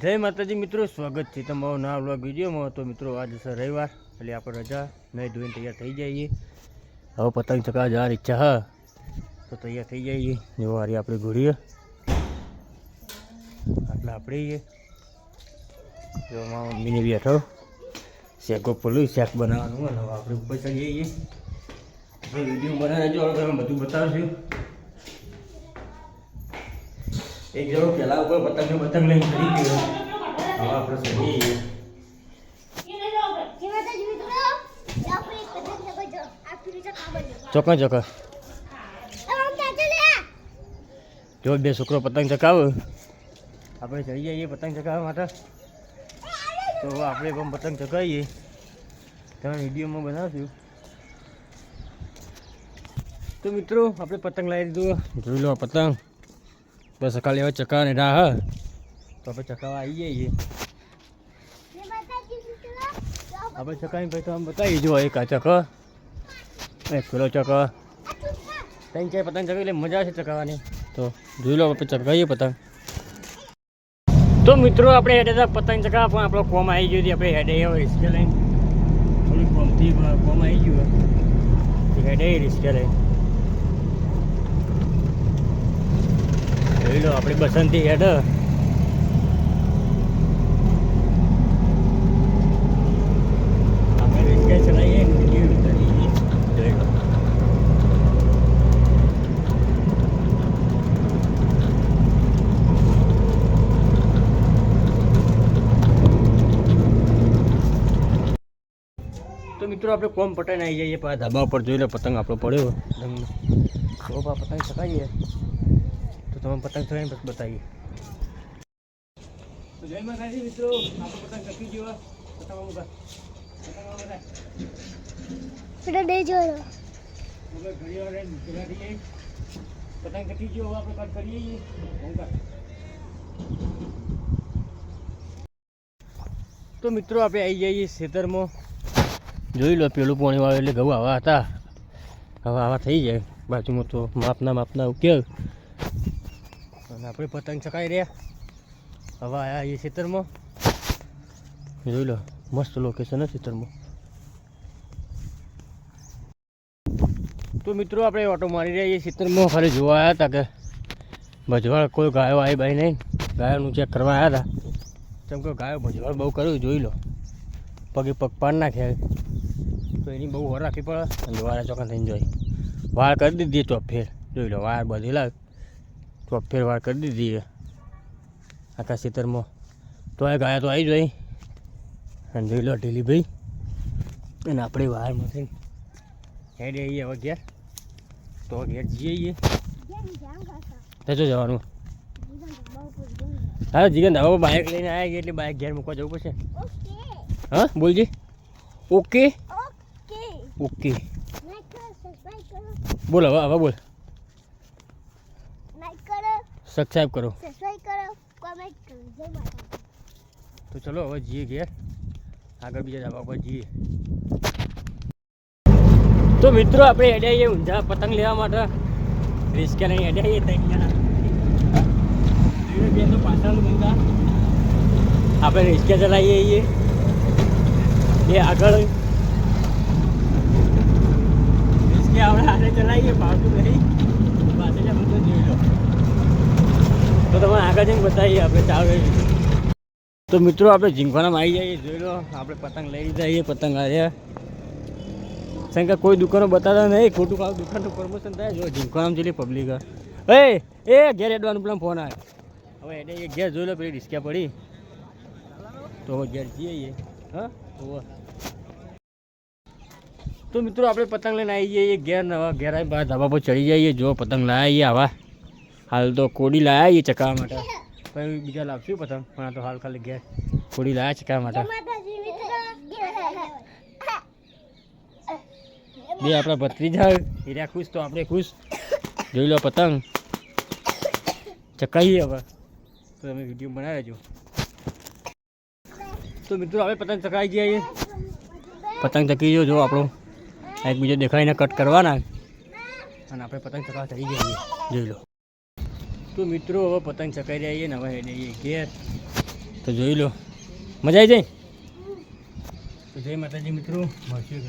જય માતાજી, મિત્રો, સ્વાગત છે તમારો નવા વ્લોગ વિડીયોમાં. તો મિત્રો, આજે સર રવિવાર, એટલે આપણે રજા નહીં ધોઈને તૈયાર થઈ જઈએ. હવે પતંગ ચકાવવા જવાની ઈચ્છા હા તો તૈયાર થઈ જઈએ. જેવો હારી આપણે ઘોડીએ. આટલા આપણે જો મારા મમ્મીને બેઠો શેકો પેલું શેક બનાવવાનું હવે આપણે ઉપર ચડીએ વીડિયો બનાવે, જો બધું બતાવશું. એક જણો પહેલા ઉપર પતંગ પતંગ લઈને ફરી ગયો. હવે આપણે છીએ ચોક્કસ ચોક્કસ જો બે છોકરો પતંગ ચકાવે આપણે ચડી જઈએ પતંગ ચકાવવા માટે. તો આપણે પણ પતંગ ચકાવીએ તમે વિડીયોમાં બનાવશું. તો મિત્રો, આપણે પતંગ લાવી દીધું. જોઈ લો પતંગ. બસ ખાલી હવે ચકાવાની રાહ, હ. તો આપણે ચકાવા આવી જઈએ. આપણે ચકાવી ભાઈ તો આમ બતાવી જો, એક આ ચક એક પેલો ચક ત્રણ ચાર પતંગ ચકાવી એટલે મજા આવશે ચકાવાની. તો જોઈ લો, આપણે ચકાવીએ પતંગ. તો મિત્રો, આપણે હેડે હતા પતંગ ચકાવવા પણ આપણો કોમ આવી ગયો હતી આપણે હેડે એવો રિસ્કે લઈને. થોડી કોમથી, કોમ આવી ગયું હેડે રિસ્કે લઈને. જોઈ લો, આપણી બસંતી હેડ. તો મિત્રો, આપણે કોમ પટાઈને આવી જઈએ પાછા. ધાબા ઉપર જોઈ લો, પતંગ આપણો પડ્યો. પતંગ ચકાવીએ તો તમે પતંગ થોડા બસ બતાવીએ. તો જય માતાજી મિત્રો આપણે પતંગ ચકી ગયો પતંગ ઊભા. પતંગ ઊભા હવે ઘડી વાર રહીને ભેગા પતંગ ચકી ગયો આપણે કટ કરીએ તો મિત્રો આપણે આવી જઈએ ખેતરમાં. જોઈ લો પેલું પાણી વાળું એટલે ઘઉં આવા હતા. હવે આવા થઈ જાય. બાજુમાં તો માપના માપના ઉકેલ. અને આપણે પતંગ ચકાઈ રહ્યા. હવે આવ્યા એ ખેતરમાં. જોઈ લો, મસ્ત લોકેશન ખેતરમાં. તો મિત્રો, આપણે ઓટો મારી રહ્યા છીએ ખેતરમાં. ખાલી જોવા આવ્યા હતા કે ભજવાળ કોઈ ગાયો આવી બાઈ નહીં. ગાયોનું ચેક કરવા આવ્યા હતા. કેમ કે ગાયો ભજવાળ બહુ કર્યું, જોઈ લો. પગે પગ પાડ નાખે. તો એની બહુ વાર રાખવી પડે. અને વાળા ચોખા થઈને જોઈ. વાળ કરી દીધી ચોપ ફેર. જોઈ લો, વાળ બધી લાગ ચોપ ફેરવાર કરી દીધી આખા ખેતરમાં. તો આ ગાયા તો આવી જાય અને જોઈ લો ઢીલી ભાઈ. અને આપણે વાળમાંથી હેડે આવીએ હવે ઘેર. તો ઘેર જઈએ તો જવાનું. હા જીગન હવે બાઇક લઈને આવ્યા એટલે બાઇક ઘેર મૂકવા જવું પડશે. હા બોલજી. ઓકે. ઓકે. બોલ હવે હવે બોલ. સબસ્ક્રાઈબ કરો. તો ચલો હવે જઈએ ઘેર. આગળ બીજા ધાબા પર જઈએ. તો મિત્રો આપણે હેડે ઊંધા ઊંઝા પતંગ લેવા માટે. રિસ્કે નહીં હેડે આવીએ ત્રણ તો પાછળ ઊંઝા આપણે રિસ્કે ચલાવીએ છીએ. એ આગળ રિસ્કે આપણે હારે ચલાવીએ ભાવતું નહીં પાછળ બધું જોઈ લો જઈને બતાવીએ આપણે ચાલુ તો મિત્રો, આપણે ઝીંખવાનામાં આવી જઈએ. જોઈ લો, આપણે પતંગ લઈ છીએ પતંગ આવ્યા કે કોઈ દુકાનો બતાવતા નહીં, ખોટું કામ દુકાનનું પ્રમોશન થાય. જો ઝીંખવાનામાં જેટલી પબ્લિક એ એ, ઘેર એડવાનું પેલા ફોન આવે. હવે એને એ ઘેર જોઈ લો, પેલી ડિસ્કા પડી. તો હવે ઘેર જઈએ હા. તો મિત્રો, આપણે પતંગ લઈને આવી જઈએ ઘેર નવા ઘેર આવી ધાબા પર ચડી જઈએ જો, પતંગ લાવીએ આવા. હાલ તો કોડી લાવીએ ચકાવવા માટે. પછી બીજા લાવશું પતંગ પણ આ તો હાલ ખાલી ઘેર. કોડી લાવ્યા ચકાવવા માટે. બે આપણા ભત્રીજા હીરા ખુશ તો આપણે ખુશ. જોઈ લો પતંગ. ચકાઈએ હવે. તો તમે વીડિયો બનાવી લેજો તો મિત્રો હવે પતંગ ચકાઈ જઈએ પતંગ ચકી જો જો આપણો. એકબીજો દેખાઈને કટ કરવાના. અને આપણે પતંગ ચકાવવા ચડી જઈએ જોઈ લો. તો મિત્રો, હવે પતંગ ચકાઈ રહ્યા ને હવે એને ઘેર. તો જોઈ લો. મજા આવી જાય? તો જય માતાજી મિત્રો. મળશે